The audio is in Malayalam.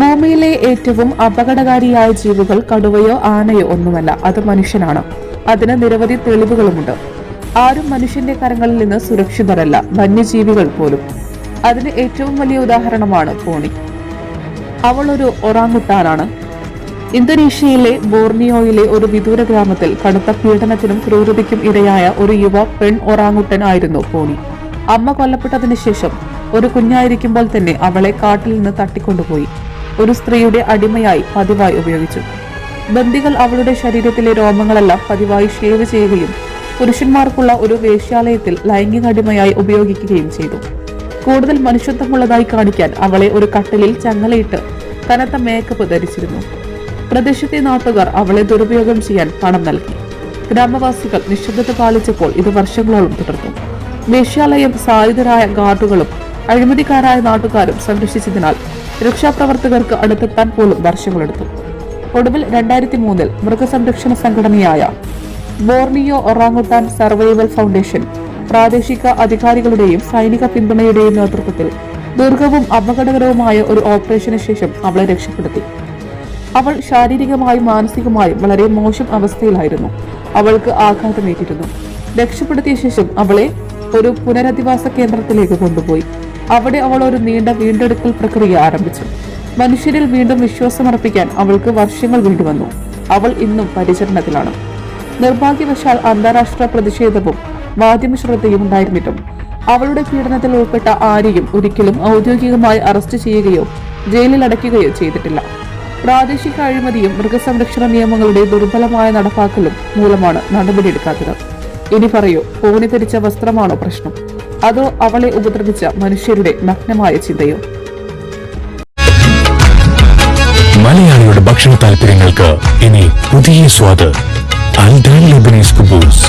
ഭൂമിയിലെ ഏറ്റവും അപകടകാരിയായ ജീവികൾ കടുവയോ ആനയോ ഒന്നുമല്ല അത് മനുഷ്യനാണ്. അതിന് നിരവധി തെളിവുകളുമുണ്ട്. ആരും മനുഷ്യന്റെ കരങ്ങളിൽ നിന്ന് സുരക്ഷിതരല്ല വന്യജീവികൾ പോലും. അതിന് ഏറ്റവും വലിയ ഉദാഹരണമാണ് പോണി. അവൾ ഒരു ഒറാങ്ങുട്ടാനാണ്. ഇന്തോനേഷ്യയിലെ ബോർണിയോയിലെ ഒരു വിദൂര ഗ്രാമത്തിൽ കടുത്ത പീഡനത്തിനും ക്രൂരതയ്ക്കും ഇരയായ ഒരു യുവ പെൺ ഒറാങ്ങുട്ടൻ ആയിരുന്നു പോണി. അമ്മ കൊല്ലപ്പെട്ടതിന് ശേഷം ഒരു കുഞ്ഞായിരിക്കുമ്പോൾ തന്നെ അവളെ കാട്ടിൽ നിന്ന് തട്ടിക്കൊണ്ടുപോയി. ഒരു സ്ത്രീയുടെ അടിമയായി പതിവായി ഉപയോഗിച്ചു. ബന്ദികൾ അവളുടെ ശരീരത്തിലെ രോമങ്ങളെല്ലാം പതിവായി ഷേവ് ചെയ്യുകയും പുരുഷന്മാർക്കുള്ള ഒരു വേശ്യാലയത്തിൽ ലൈംഗിക അടിമയായി ഉപയോഗിക്കുകയും ചെയ്തു. കൂടുതൽ മനുഷ്യത്വമുള്ളതായി കാണിക്കാൻ അവളെ ഒരു കട്ടിലിൽ ചങ്ങലയിട്ട് കനത്ത മേക്കപ്പ് ധരിച്ചിരുന്നു. പ്രദേശത്തെ നാട്ടുകാർ അവളെ ദുരുപയോഗം ചെയ്യാൻ പണം നൽകി. ഗ്രാമവാസികൾ നിശബ്ദത പാലിച്ചപ്പോൾ ഇത് വർഷങ്ങളോളം തുടർന്നു. വേശ്യാലയം സായുധരായ ഗാർഡുകളും അഴിമതിക്കാരായ നാട്ടുകാരും സംരക്ഷിച്ചതിനാൽ രക്ഷാപ്രവർത്തകർക്ക് അടുത്തെത്താൻ പോലും വർഷങ്ങളെടുത്തു. ഒടുവിൽ രണ്ടായിരത്തി മൂന്നിൽ മൃഗസംരക്ഷണ സംഘടനയായ ബോർണിയോ ഒറാങ്ങുട്ടാൻ സർവൈവൽ ഫൗണ്ടേഷൻ പ്രാദേശിക അധികാരികളുടെയും സൈനിക പിന്തുണയുടെയും നേതൃത്വത്തിൽ ദുർഗവും അപകടകരവുമായ ഒരു ഓപ്പറേഷന് ശേഷം അവളെ രക്ഷപ്പെടുത്തി. അവൾ ശാരീരികമായും മാനസികമായും വളരെ മോശം അവസ്ഥയിലായിരുന്നു. അവൾക്ക് ആഘാതമേറ്റിരുന്നു. രക്ഷപ്പെടുത്തിയ ശേഷം അവളെ ഒരു പുനരധിവാസ കേന്ദ്രത്തിലേക്ക് കൊണ്ടുപോയി. അവിടെ അവൾ ഒരു നീണ്ട വീണ്ടെടുക്കൽ പ്രക്രിയ ആരംഭിച്ചു. മനുഷ്യരിൽ വീണ്ടും വിശ്വാസമർപ്പിക്കാൻ അവൾക്ക് വർഷങ്ങൾ വേണ്ടിവന്നു അവൾ ഇന്നും പരിചരണത്തിലാണ്. നിർഭാഗ്യവശാൽ അന്താരാഷ്ട്ര പ്രതിഷേധവും മാധ്യമ ശ്രദ്ധയും ഉണ്ടായിരുന്നിട്ടും അവളുടെ പീഡനത്തിൽ ഉൾപ്പെട്ട ആരെയും ഒരിക്കലും ഔദ്യോഗികമായി അറസ്റ്റ് ചെയ്യുകയോ ജയിലിൽ അടയ്ക്കുകയോ ചെയ്തിട്ടില്ല. പ്രാദേശിക അഴിമതിയും മൃഗസംരക്ഷണ നിയമങ്ങളുടെ ദുർബലമായ നടപ്പാക്കലും മൂലമാണ് നടപടിയെടുക്കാത്തത്. ഇനി പറയൂ ഫോണി ധരിച്ച വസ്ത്രമാണോ പ്രശ്നം? അതോ അവളെ ഉപദ്രവിച്ച മനുഷ്യരുടെ നഗ്നമായ ചിന്തയോ. മലയാളിയുടെ ഭക്ഷണ താല്പര്യങ്ങൾക്ക് ഇനി പുതിയ സ്വാദ്. അൽദാൻ ലബനീസ് കുബൂസ്.